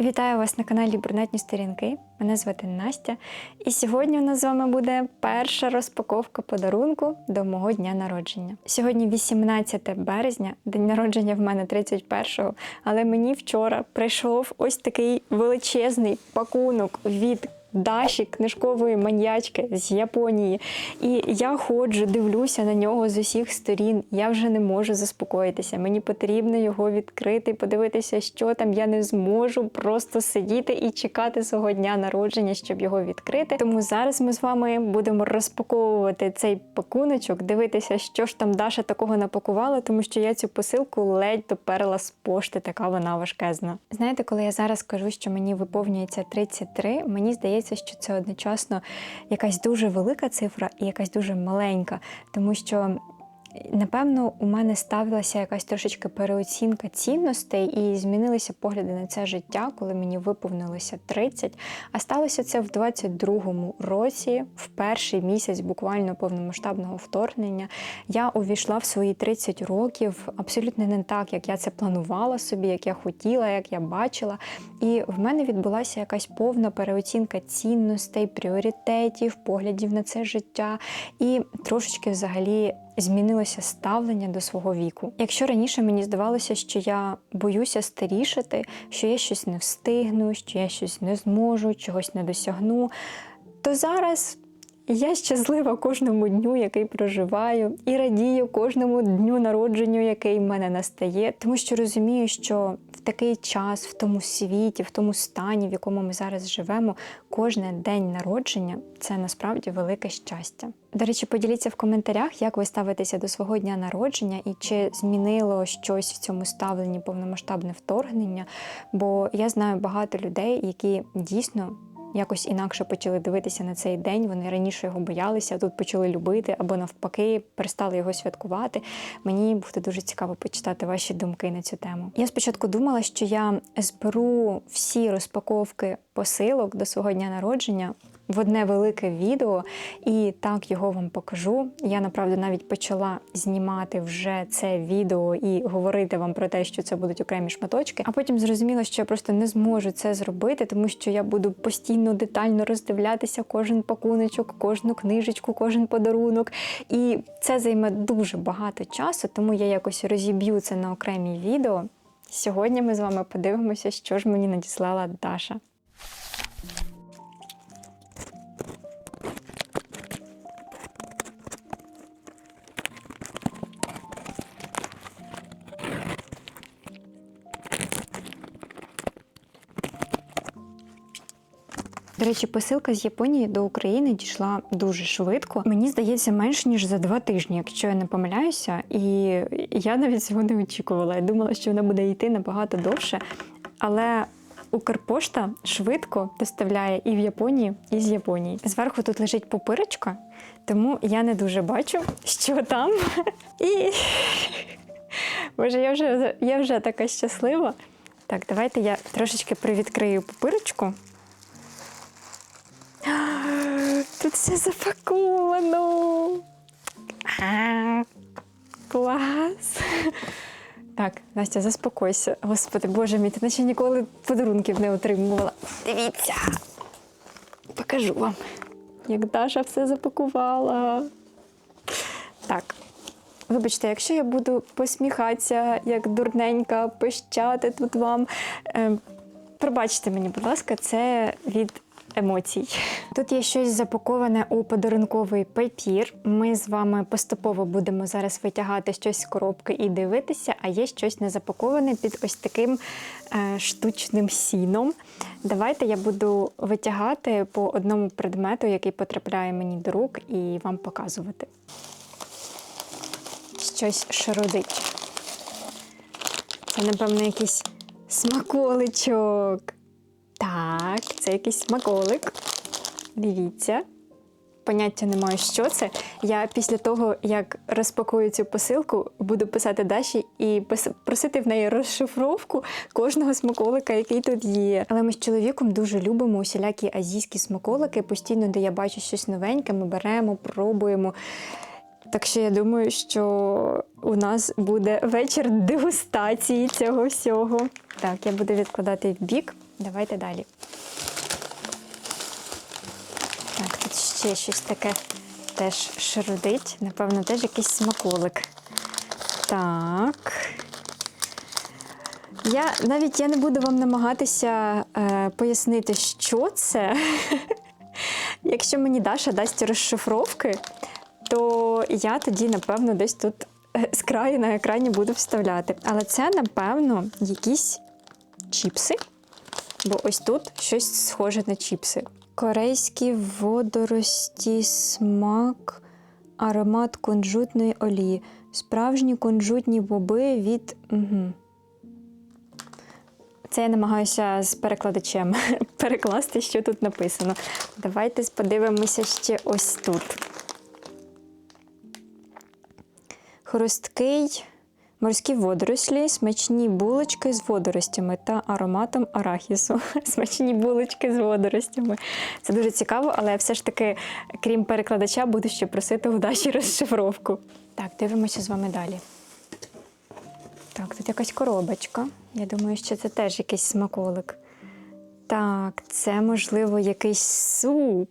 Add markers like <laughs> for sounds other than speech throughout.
Вітаю вас на каналі Брунетні сторінки. Мене звати Настя. І сьогодні у нас з вами буде перша розпаковка подарунку до мого дня народження. Сьогодні 18 березня, день народження в мене 31-го, але мені вчора прийшов ось такий величезний пакунок від Даші, книжкової маньячки з Японії. І я ходжу, дивлюся на нього з усіх сторін. Я вже не можу заспокоїтися. Мені потрібно його відкрити, подивитися, що там. Я не зможу просто сидіти і чекати свого дня народження, щоб його відкрити. Тому зараз ми з вами будемо розпаковувати цей пакуночок, дивитися, що ж там Даша такого напакувала, тому що я цю посилку ледь доперла з пошти, така вона важкезна. Знаєте, коли я зараз кажу, що мені виповнюється 33, мені здається, що це одночасно якась дуже велика цифра і якась дуже маленька, тому що. Напевно, у мене ставилася якась трошечки переоцінка цінностей і змінилися погляди на це життя, коли мені виповнилося 30. А сталося це в 22-му році, в перший місяць буквально повномасштабного вторгнення. Я увійшла в свої 30 років абсолютно не так, як я це планувала собі, як я хотіла, як я бачила. І в мене відбулася якась повна переоцінка цінностей, пріоритетів, поглядів на це життя і трошечки взагалі змінилося ставлення до свого віку. Якщо раніше мені здавалося, що я боюся старішати, що я щось не встигну, що я щось не зможу, чогось не досягну, то зараз. Я щаслива кожному дню, який проживаю, і радію кожному дню народженню, який в мене настає, тому що розумію, що в такий час, в тому світі, в тому стані, в якому ми зараз живемо, кожен день народження це насправді велике щастя. До речі, поділіться в коментарях, як ви ставитеся до свого дня народження і чи змінило щось в цьому ставленні повномасштабне вторгнення. Бо я знаю багато людей, які дійсно якось інакше почали дивитися на цей день. Вони раніше його боялися, а тут почали любити або навпаки перестали його святкувати. Мені буде дуже цікаво почитати ваші думки на цю тему. Я спочатку думала, що я зберу всі розпаковки посилок до свого дня народження. В одне велике відео, і так його вам покажу. Я направду навіть почала знімати вже це відео і говорити вам про те, що це будуть окремі шматочки. А потім зрозуміла, що я просто не зможу це зробити, тому що я буду постійно детально роздивлятися кожен пакуночок, кожну книжечку, кожен подарунок. І це займе дуже багато часу, тому я якось розіб'ю це на окремі відео. Сьогодні ми з вами подивимося, що ж мені надіслала Даша. Речі, посилка з Японії до України дійшла дуже швидко. Мені здається, менш ніж за два тижні, якщо я не помиляюся. І я навіть цього не очікувала. Я думала, що вона буде йти набагато довше. Але Укрпошта швидко доставляє і в Японії, і з Японії. Зверху тут лежить попирочка, тому я не дуже бачу, що там. І Боже, я вже, я вже така щаслива. Так, давайте я трошечки привідкрию попирочку. Тут все запаковано. Клас. Так, Настя, заспокойся. Господи, Боже мій, ти наче ніколи подарунків не отримувала. Дивіться. Покажу вам, як Даша все запакувала. Так. Вибачте, якщо я буду посміхатися, як дурненька, пищати тут вам. Е, пробачте мені, будь ласка, це від емоцій. Тут є щось запаковане у подарунковий папір. Ми з вами поступово будемо зараз витягати щось з коробки і дивитися, а є щось не запаковане під ось таким е, штучним сіном. Давайте я буду витягати по одному предмету, який потрапляє мені до рук, і вам показувати. Щось шародить. Це, напевно, якийсь смаколичок. Це якийсь смаколик. Дивіться. Поняття не маю, що це. Я після того, як розпакую цю посилку, буду писати Даші і просити в неї розшифровку кожного смаколика, який тут є. Але ми з чоловіком дуже любимо усілякі азійські смаколики. Постійно, де я бачу щось новеньке, ми беремо, пробуємо. Так що я думаю, що у нас буде вечір дегустації цього всього. Так, я буду відкладати в бік. Давайте далі. Так, тут ще щось таке теж шарудить. Напевно, теж якийсь смаколик. Так. Я навіть я не буду вам намагатися е, пояснити, що це. <laughs> Якщо мені Даша дасть розшифровки, то я тоді, напевно, десь тут е, з краю на екрані буду вставляти. Але це, напевно, якісь чіпси. Бо ось тут щось схоже на чіпси. Корейські водорості, смак, аромат кунжутної олії. Справжні кунжутні боби від. Угу. Це я намагаюся з перекладачем <laughs> перекласти, що тут написано. Давайте подивимося ще ось тут. Хрусткий морські водорослі, смачні булочки з водоростями та ароматом арахісу. <laughs> Смачні булочки з водоростями. Це дуже цікаво, але все ж таки, крім перекладача, буду ще просити у Даші розшифровку. Так, дивимося з вами далі. Так, тут якась коробочка. Я думаю, що це теж якийсь смаколик. Так, це, можливо, якийсь суп.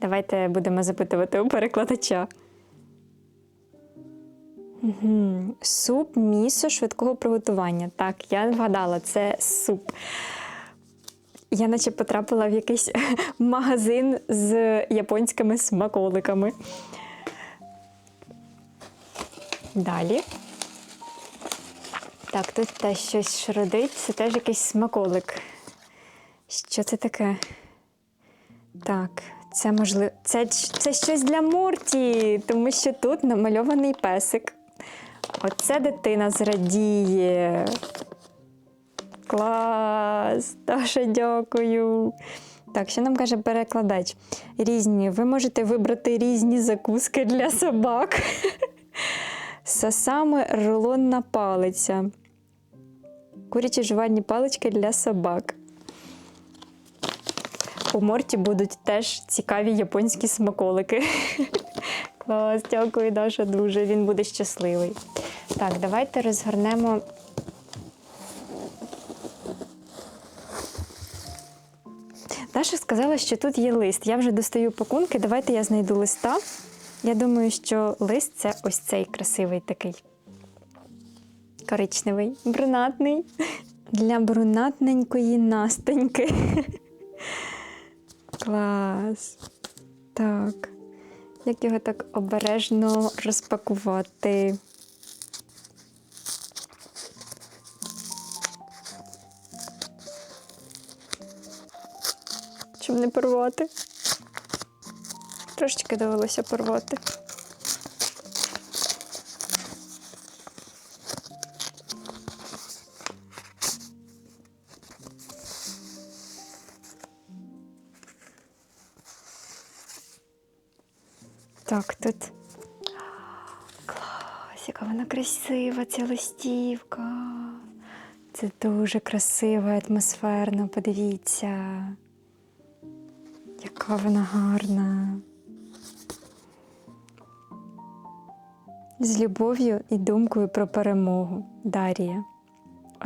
Давайте будемо запитувати у перекладача. Угу. Суп місо швидкого приготування. Так, я вгадала, це суп. Я наче потрапила в якийсь <laughs> магазин з японськими смаколиками. Далі. Так, тут теж щось шродить, це теж якийсь смаколик. Що це таке? Так, це можливо. Це, це щось для Морті, тому що тут намальований песик. Оце дитина зрадіє. Клас! Даша, дякую. Так, що нам каже перекладач? Різні. Ви можете вибрати різні закуски для собак. <laughs> Сосами рулонна палиця. Курячі жувальні палички для собак. У Морті будуть теж цікаві японські смаколики. <laughs> Клас, дякую, Даша, дуже. Він буде щасливий. Так, давайте розгорнемо. Даша сказала, що тут є лист. Я вже достаю пакунки. Давайте я знайду листа. Я думаю, що лист це ось цей красивий такий. Коричневий, брунатний. Для брунатненької настеньки. <laughs> Клас. Так. Як його так обережно розпакувати? Щоб не порвати. Трошечки довелося порвати. Так, тут. Клас, яка вона красива, ця листівка. Це дуже красиво атмосферно, подивіться. Яка вона гарна. З любов'ю і думкою про перемогу. Дарія.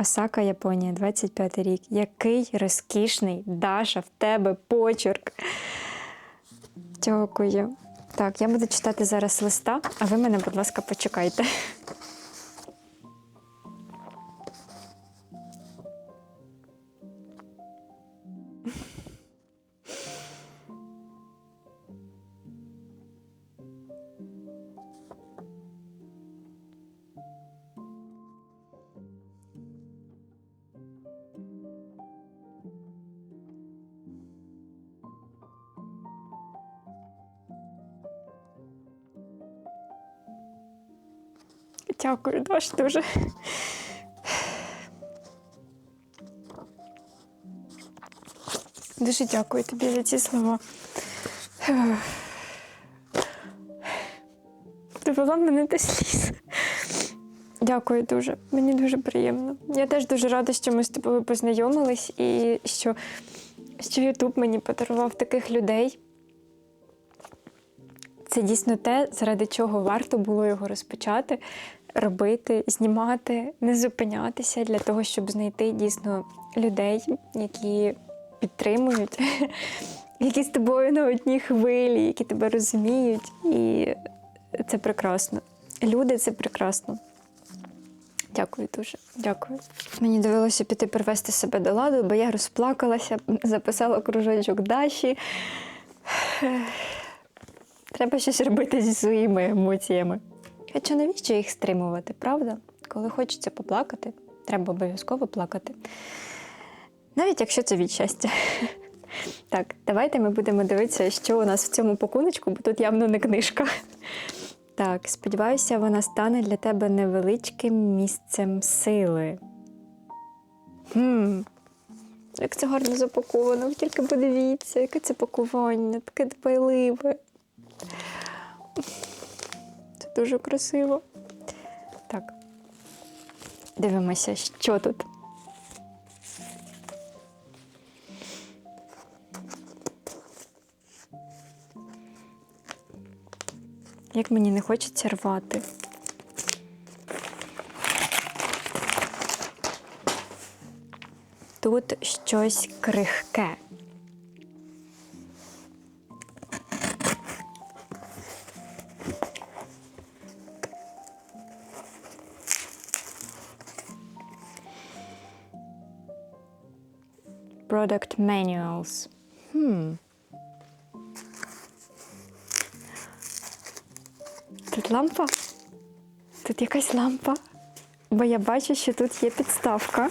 Осака, Японія, 25 рік. Який розкішний Даша, в тебе почерк. Дякую. Так, я буду читати зараз листа, а ви мене, будь ласка, почекайте. Дякую, Даш, дуже. Дуже дякую тобі за ці слова. Довела мене до сліз. Дякую дуже. Мені дуже приємно. Я теж дуже рада, що ми з тобою познайомились і що, що Ютуб мені подарував таких людей. Це дійсно те, заради чого варто було його розпочати. Робити, знімати, не зупинятися для того, щоб знайти дійсно людей, які підтримують, <laughs> які з тобою на одній хвилі, які тебе розуміють. І це прекрасно. Люди це прекрасно. Дякую дуже. Дякую. Мені довелося піти привести себе до ладу, бо я розплакалася, записала кружочок Даші. <sighs> Треба щось робити зі своїми емоціями. Хоча навіщо їх стримувати, правда? Коли хочеться поплакати, треба обов'язково плакати. Навіть якщо це від щастя. <laughs> Так, давайте ми будемо дивитися, що у нас в цьому пакуночку, бо тут явно не книжка. <laughs> Так, сподіваюся, вона стане для тебе невеличким місцем сили. Хм, як це гарно запаковано, ви тільки подивіться, яке це пакування, таке дбайливе. Дуже красиво. Так. Дивимося, що тут. Як мені не хочеться рвати. Тут щось крихке. Manuals. Хм. Тут лампа? Тут якась лампа. Бо я бачу, що тут є підставка.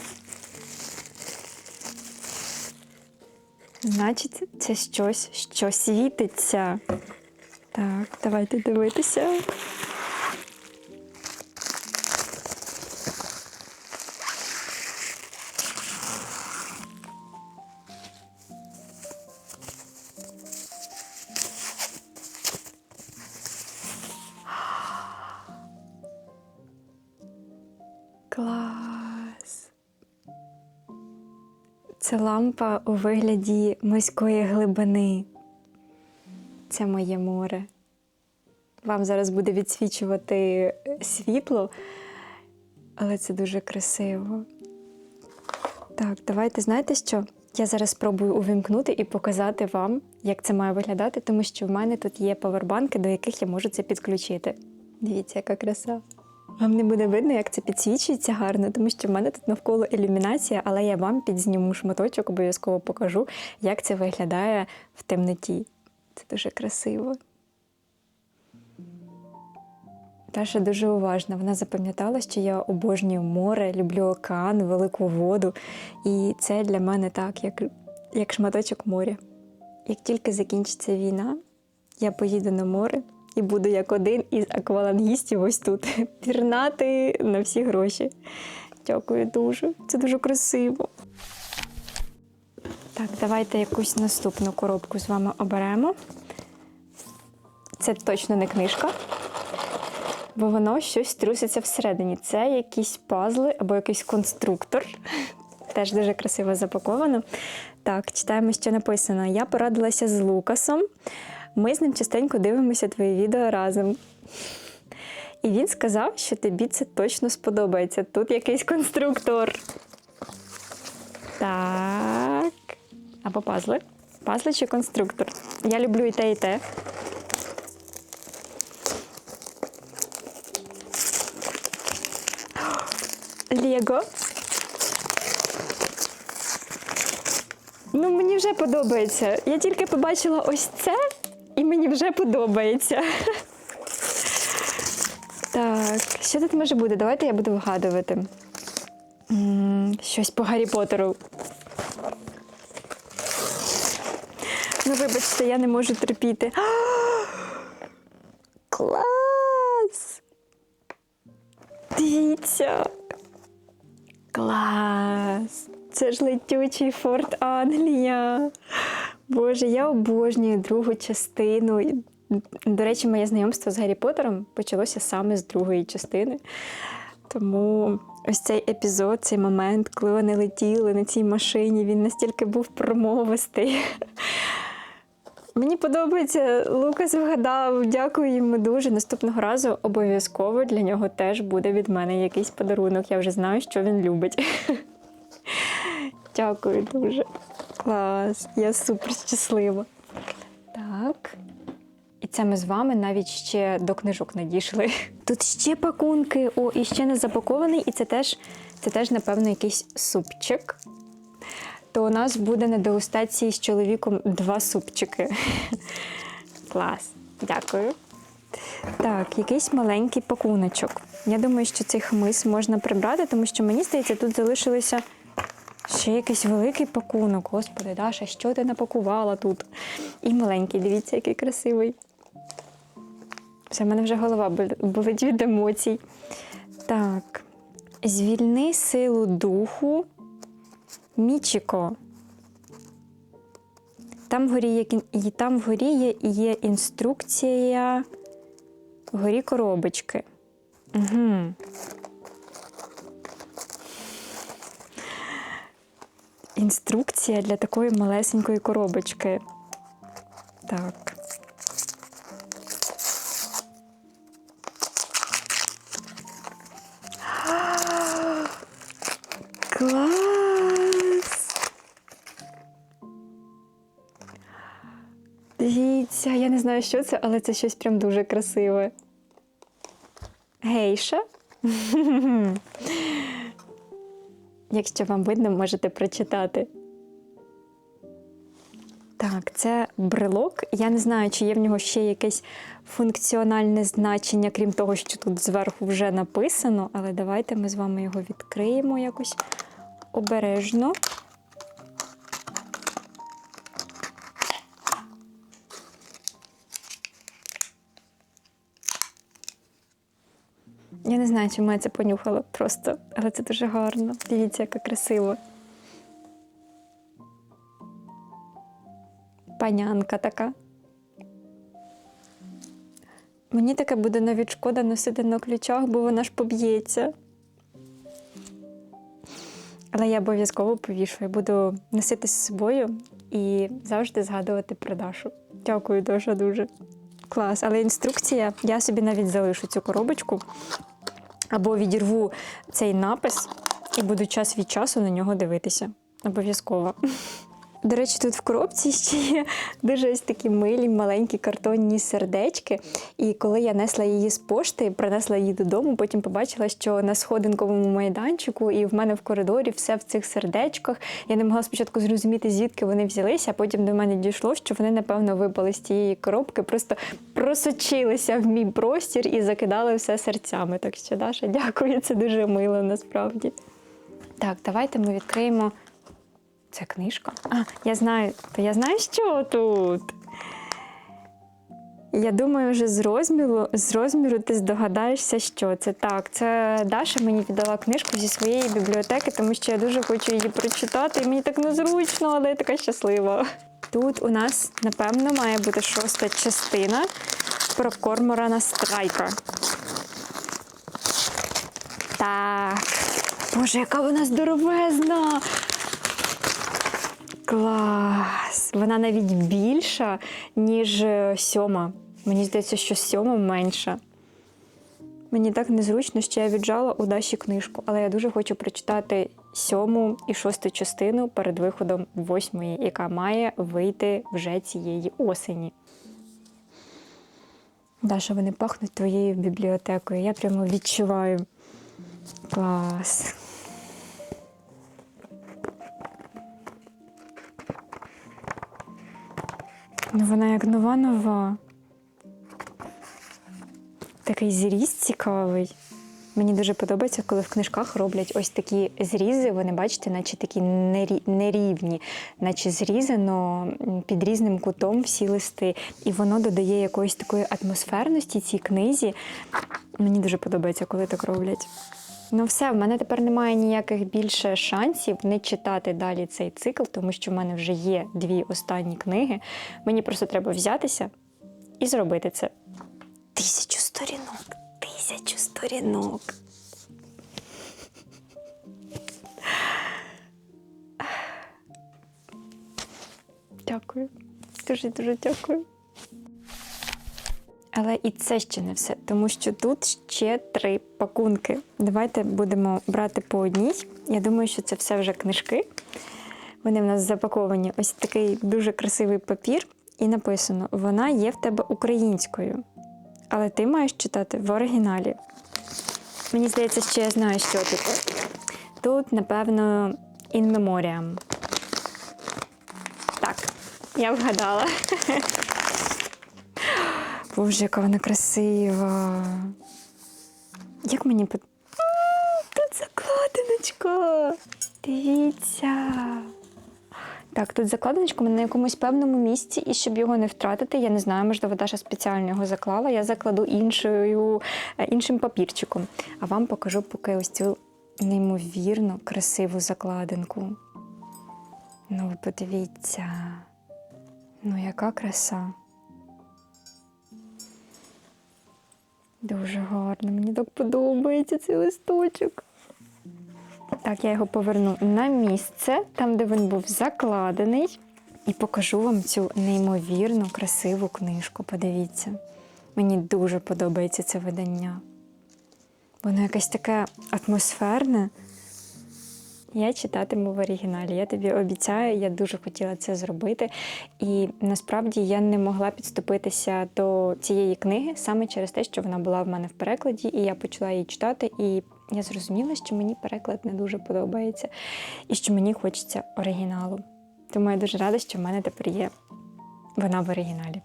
Значить, це щось, що світиться. Так, давайте дивитися. Лампа у вигляді морської глибини. Це моє море. Вам зараз буде відсвічувати світло, але це дуже красиво. Так, давайте знаєте що? Я зараз спробую увімкнути і показати вам, як це має виглядати, тому що в мене тут є павербанки, до яких я можу це підключити. Дивіться, яка краса. Вам не буде видно, як це підсвічується гарно, тому що в мене тут навколо ілюмінація, але я вам підзніму шматочок, обов'язково покажу, як це виглядає в темноті. Це дуже красиво. Даша дуже уважна. Вона запам'ятала, що я обожнюю море, люблю океан, велику воду. І це для мене так, як, як шматочок моря. Як тільки закінчиться війна, я поїду на море і буду як один із аквалангістів ось тут <laughs> пірнати на всі гроші. Дякую дуже. Це дуже красиво. Так, давайте якусь наступну коробку з вами оберемо. Це точно не книжка, бо воно щось труситься всередині. Це якісь пазли або якийсь конструктор. <laughs> Теж дуже красиво запаковано. Так, читаємо, що написано. Я порадилася з Лукасом. Ми з ним частенько дивимося твої відео разом. І він сказав, що тобі це точно сподобається. Тут якийсь конструктор. Так. Або пазли. Пазли чи конструктор. Я люблю і те, і те. Лего. Ну, мені вже подобається. Я тільки побачила ось це, мені вже подобається. Так, що тут може бути? Давайте я буду вгадувати. М, Щось по Гаррі Поттеру. Ну, вибачте, я не можу терпіти. А! Клас! Дивіться. Клас! Це ж летючий Форт Англія. Боже, я обожнюю другу частину. До речі, моє знайомство з Гаррі Поттером почалося саме з другої частини. Тому ось цей епізод, цей момент, коли вони летіли на цій машині, він настільки був промовистий. Мені подобається, Лукас вгадав. Дякую йому дуже. Наступного разу обов'язково для нього теж буде від мене якийсь подарунок. Я вже знаю, що він любить. Дякую дуже. Клас. Я супер щаслива. Так. І це ми з вами навіть ще до книжок не дійшли. Тут ще пакунки, о, і ще не запакований, і це теж, це теж, напевно, якийсь супчик. То у нас буде на дегустації з чоловіком два супчики. Клас. Дякую. Так, якийсь маленький пакуночок. Я думаю, що цей хмис можна прибрати, тому що мені здається, тут залишилося ще якийсь великий пакунок. Господи, Даша, що ти напакувала тут? І маленький, дивіться, який красивий. Все, в мене вже голова болить від емоцій. Так. Звільни силу духу. Мічіко. Там вгорі є, там вгорі є, є інструкція вгорі коробочки. Угу. Інструкція для такої малесенької коробочки. Так. <gasps> Клас! Дивіться, я не знаю, що це, але це щось прям дуже красиве. Гейша. <laughs> Якщо вам видно, можете прочитати. Так, це брелок. Я не знаю, чи є в нього ще якесь функціональне значення, крім того, що тут зверху вже написано, але давайте ми з вами його відкриємо якось обережно. Я не знаю, чому я це понюхала просто, але це дуже гарно. Дивіться, яка красиво. Панянка така. Мені таке буде навіть шкода носити на ключах, бо вона ж поб'ється. Але я обов'язково повішую, буду носити з собою і завжди згадувати про Дашу. Дякую, Даша, дуже. Клас. Але інструкція, я собі навіть залишу цю коробочку або відірву цей напис і буду час від часу на нього дивитися. Обов'язково. До речі, тут в коробці ще є дуже ось такі милі, маленькі картонні сердечки. І коли я несла її з пошти, принесла її додому, потім побачила, що на сходинковому майданчику і в мене в коридорі все в цих сердечках. Я не могла спочатку зрозуміти, звідки вони взялися, а потім до мене дійшло, що вони, напевно, випали з тієї коробки, просто просочилися в мій простір і закидали все серцями. Так що, Даша, дякую, це дуже мило насправді. Так, давайте ми відкриємо. Це книжка? А, я знаю, то я знаю, що тут. Я думаю, вже з розміру, з розміру ти здогадаєшся, що це. Так, це Даша мені віддала книжку зі своєї бібліотеки, тому що я дуже хочу її прочитати, і мені так незручно, але я така щаслива. Тут у нас, напевно, має бути шоста частина про Корморана Страйка. Так. Боже, яка вона здоровезна! Клас! Вона навіть більша, ніж е, сьома. Мені здається, що сьома менша. Мені так незручно, що я віджала у Даші книжку, але я дуже хочу прочитати сьому і шосту частину перед виходом восьмої, яка має вийти вже цієї осені. Даша, вони пахнуть твоєю бібліотекою. Я прямо відчуваю. Клас. Ну, вона як нова-нова. Такий зріз цікавий. Мені дуже подобається, коли в книжках роблять ось такі зрізи. Вони, бачите, наче такі нерівні, наче зрізано під різним кутом всі листи. І воно додає якоїсь такої атмосферності цій книзі. Мені дуже подобається, коли так роблять. Ну, все, в мене тепер немає ніяких більше шансів не читати далі цей цикл, тому що в мене вже є дві останні книги. Мені просто треба взятися і зробити це. Тисячу сторінок, тисячу сторінок. Дякую. Дуже дуже дякую. Але і це ще не все, тому що тут ще три пакунки. Давайте будемо брати по одній. Я думаю, що це все вже книжки. Вони в нас запаковані. Ось такий дуже красивий папір, і написано: вона є в тебе українською. Але ти маєш читати в оригіналі. Мені здається, що я знаю, що тут. Тут, напевно, in memoriam. Так, я вгадала. <laughs> Боже, яка вона красива. Як мені под... Тут закладиночка. Дивіться. Так, тут закладиночка на якомусь певному місці, і щоб його не втратити, я не знаю, можливо, Даша спеціально його заклала. Я закладу іншою, е, іншим папірчиком. А вам покажу поки ось цю неймовірно красиву закладинку. Ну, ви подивіться. Ну, яка краса. Дуже гарно, мені так подобається цей листочок. Так, я його поверну на місце, там, де він був закладений, і покажу вам цю неймовірно красиву книжку. Подивіться. Мені дуже подобається це видання. Воно якесь таке атмосферне. Я читатиму в оригіналі. Я тобі обіцяю, я дуже хотіла це зробити. І насправді я не могла підступитися до цієї книги саме через те, що вона була в мене в перекладі, і я почала її читати. І я зрозуміла, що мені переклад не дуже подобається, і що мені хочеться оригіналу. Тому я дуже рада, що в мене тепер є вона в оригіналі.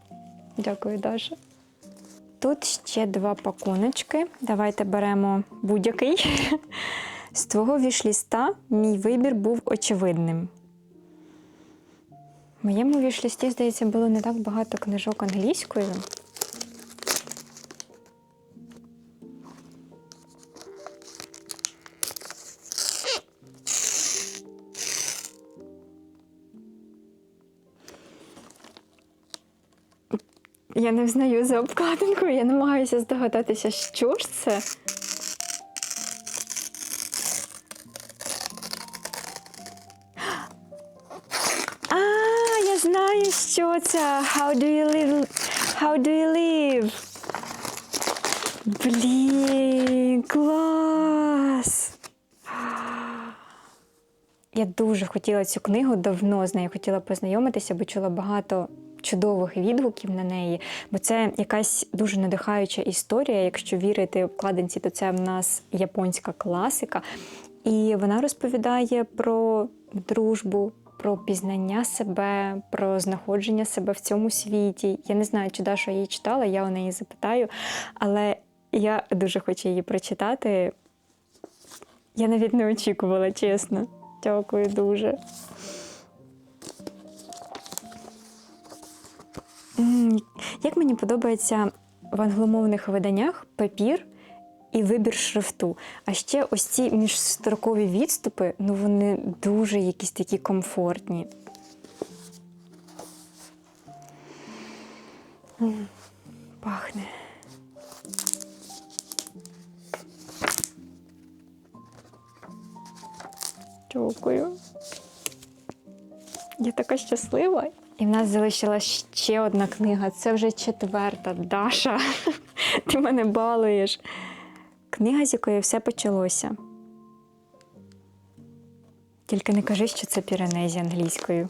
Дякую, Даша. Тут ще два пакуночки. Давайте беремо будь-який. <laughs> З твого вішліста мій вибір був очевидним. В моєму вішлісті, здається, було не так багато книжок англійською. Я не взнаю за обкладинкою, я намагаюся здогадатися, що ж це. Що це. How do you live? How do you live? Блін, клас! Я дуже хотіла цю книгу давно з нею хотіла познайомитися, бо чула багато чудових відгуків на неї, бо це якась дуже надихаюча історія. Якщо вірити обкладинці, то це в нас японська класика. І вона розповідає про дружбу, про пізнання себе, про знаходження себе в цьому світі. Я не знаю, чи Даша її читала, я у неї запитаю, але я дуже хочу її прочитати. Я навіть не очікувала, чесно. Дякую дуже. Як мені подобається в англомовних виданнях папір і вибір шрифту. А ще ось ці міжстрокові відступи, ну вони дуже якісь такі комфортні. Пахне. Дякую. Я така щаслива. І в нас залишилась ще одна книга. Це вже четверта. Даша. <laughs> Ти мене балуєш. Книга, з якої все почалося. Тільки не кажи, що це Піранезі англійською.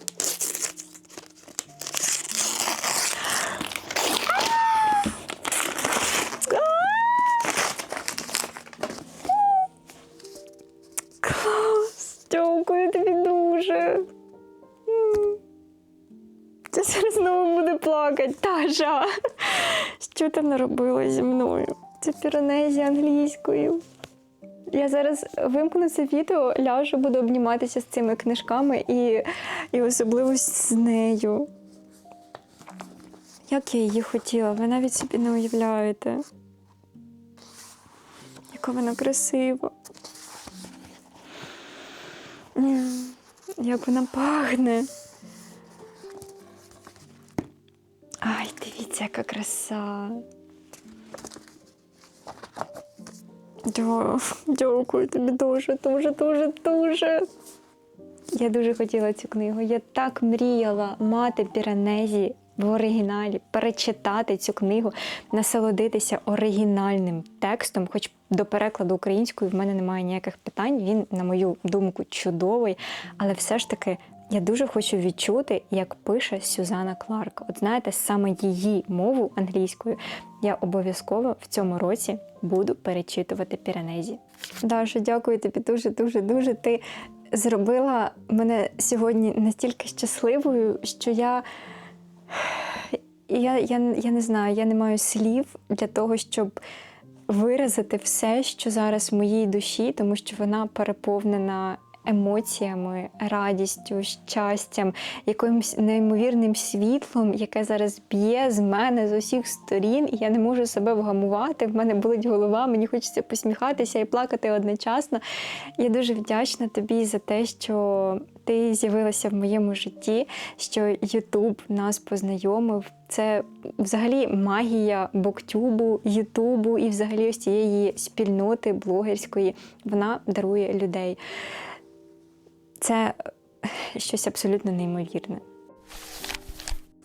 Клас! Дякую тобі. Це зараз знову буде плакати, Таша. Що ти наробила зі мною? Це піранезі англійською. Я зараз вимкну це відео, ляжу, буду обніматися з цими книжками і, і особливо з нею. Як я її хотіла, ви навіть собі не уявляєте. Яка вона красива. Як вона пахне. Ай, дивіться, яка краса. Дя- Дякую тобі дуже, дуже, дуже, дуже. Я дуже хотіла цю книгу. Я так мріяла мати Піранезі в оригіналі, перечитати цю книгу, насолодитися оригінальним текстом, хоч до перекладу українською в мене немає ніяких питань. Він, на мою думку, чудовий, але все ж таки. Я дуже хочу відчути, як пише Сюзанна Кларк. От знаєте, саме її мову англійською я обов'язково в цьому році буду перечитувати Піранезі. Даша, дякую тобі дуже, дуже, дуже. Ти зробила мене сьогодні настільки щасливою, що я. Я, я, я не знаю, я не маю слів для того, щоб виразити все, що зараз в моїй душі, тому що вона переповнена емоціями, радістю, щастям, якимось неймовірним світлом, яке зараз б'є з мене з усіх сторін, і я не можу себе вгамувати. В мене болить голова, мені хочеться посміхатися і плакати одночасно. Я дуже вдячна тобі за те, що ти з'явилася в моєму житті, що Ютуб нас познайомив. Це взагалі магія Боктюбу, Ютубу і взагалі ось цієї спільноти блогерської. Вона дарує людей. Це щось абсолютно неймовірне.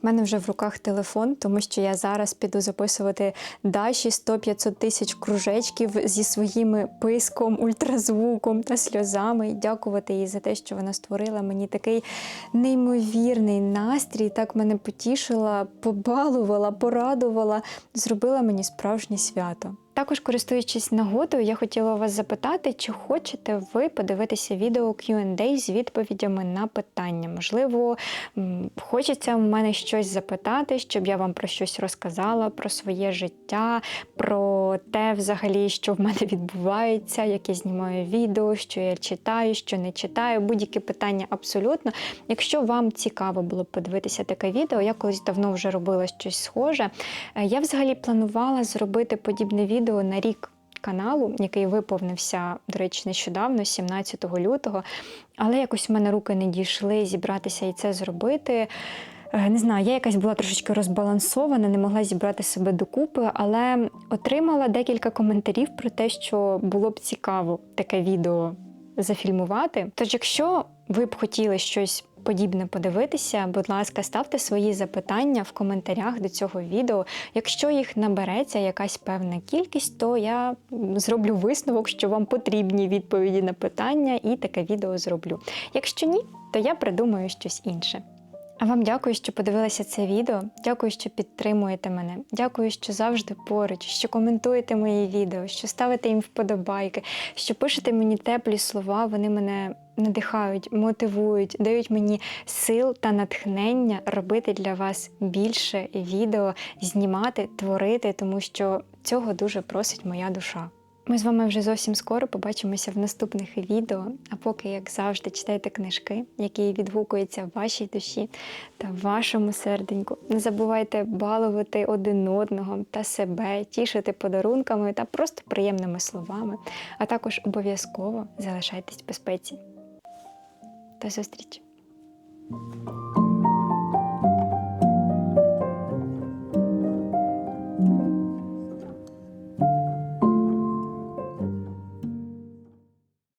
У мене вже в руках телефон, тому що я зараз піду записувати Даші 100-500 тисяч кружечків зі своїм писком, ультразвуком та сльозами. І дякувати їй за те, що вона створила мені такий неймовірний настрій. Так мене потішила, побалувала, порадувала, зробила мені справжнє свято. Також, користуючись нагодою, я хотіла вас запитати, чи хочете ви подивитися відео Q&A з відповідями на питання. Можливо, хочеться в мене щось запитати, щоб я вам про щось розказала, про своє життя, про те, взагалі, що в мене <laughs> відбувається, як я знімаю відео, що я читаю, що не читаю. Будь-які питання абсолютно. Якщо вам цікаво було подивитися таке відео, я колись давно вже робила щось схоже. Е, Я взагалі планувала зробити подібне відео на рік каналу, який виповнився, до речі, нещодавно, 17 лютого. Але якось в мене руки не дійшли зібратися і це зробити. Е, Не знаю, я якась була трошечки розбалансована, не могла зібрати себе докупи, але отримала декілька коментарів про те, що було б цікаво таке відео зафільмувати. Тож, якщо ви б хотіли щось подібне подивитися, будь ласка, ставте свої запитання в коментарях до цього відео. Якщо їх набереться якась певна кількість, то я зроблю висновок, що вам потрібні відповіді на питання, і таке відео зроблю. Якщо ні, то я придумаю щось інше. А вам дякую, що подивилися це відео. Дякую, що підтримуєте мене. Дякую, що завжди поруч, що коментуєте мої відео, що ставите їм вподобайки, що пишете мені теплі слова. Вони мене надихають, мотивують, дають мені сил та натхнення робити для вас більше відео, знімати, творити, тому що цього дуже просить моя душа. Ми з вами вже зовсім скоро побачимося в наступних відео. А поки, як завжди, читайте книжки, які відгукуються в вашій душі та вашому серденьку. Не забувайте балувати один одного та себе, тішити подарунками та просто приємними словами. А також обов'язково залишайтесь в безпеці. До зустрічі!